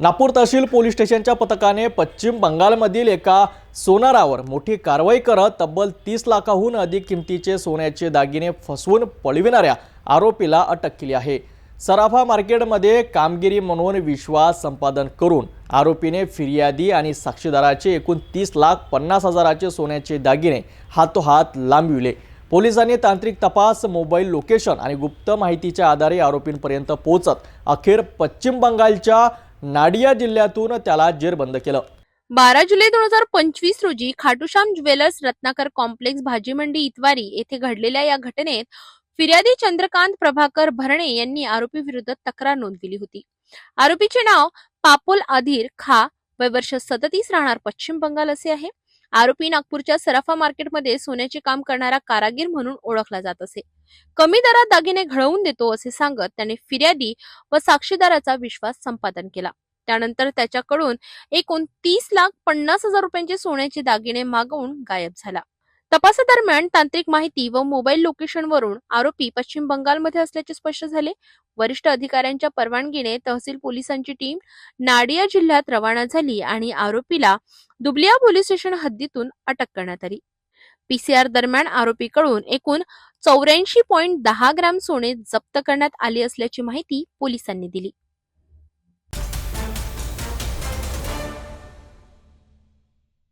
नागपूर तहसील police स्टेशनच्या पथकाने पश्चिम बंगालमधील एका सोनारावर मोठी कारवाई करत तब्बल तीस लाखाहून अधिक किमतीचे सोन्याचे दागिने फसवून पळविणाऱ्या आरोपीला अटक केली आहे. सराफा मार्केटमध्ये कामगिरी म्हणून विश्वास संपादन करून आरोपीने फिर्यादी आणि साक्षीदाराचे एकूण तीस लाख पन्नास हजाराचे सोन्याचे दागिने हातोहात लांबविले. पोलिसांनी तांत्रिक तपास मोबाईल लोकेशन आणि गुप्त माहितीच्या आधारे आरोपींपर्यंत पोहोचत अखेर पश्चिम बंगालच्या नाडिया जिल्ह्यातून त्याला जेरबंद केलं. बारा जुलै दोन हजार पंचवीस रोजी खाटूश्याम ज्वेलर्स रत्नाकर कॉम्प्लेक्स भाजी मंडी इतवारी येथे घडलेल्या या घटनेत फिर्यादी चंद्रकांत प्रभाकर भरणे यांनी आरोपी विरुद्ध तक्रार नोंदविली होती. आरोपीचे नाव पापोल आधीर खा वय वर्ष सदतीस राहणार पश्चिम बंगाल असे आहे. आरोपी नागपूरच्या सराफा मार्केटमध्ये सोन्याचे काम करणारा कारागीर म्हणून ओळखला जात असे. कमी दरात दागिने घडवून देतो असे सांगत त्याने फिर्यादी व साक्षीदाराचा विश्वास संपादन केला. त्यानंतर त्याच्याकडून एकूण तीस लाख पन्नास हजार रुपयांचे सोन्याचे दागिने मागवून गायब झाला. तपासादरम्यान तांत्रिक माहिती व मोबाईल लोकेशनवरून आरोपी पश्चिम बंगालमध्ये असल्याचे स्पष्ट झाले. वरिष्ठ अधिकाऱ्यांच्या परवानगीने तहसील पोलिसांची टीम नाडिया जिल्ह्यात रवाना झाली आणि आरोपीला दुबलिया पोलीस स्टेशन हद्दीतून अटक करण्यात आली. पीसीआर दरम्यान आरोपीकडून एकूण चौऱ्याऐंशी पॉईंट दहा ग्राम सोने जप्त करण्यात आले असल्याची माहिती पोलिसांनी दिली.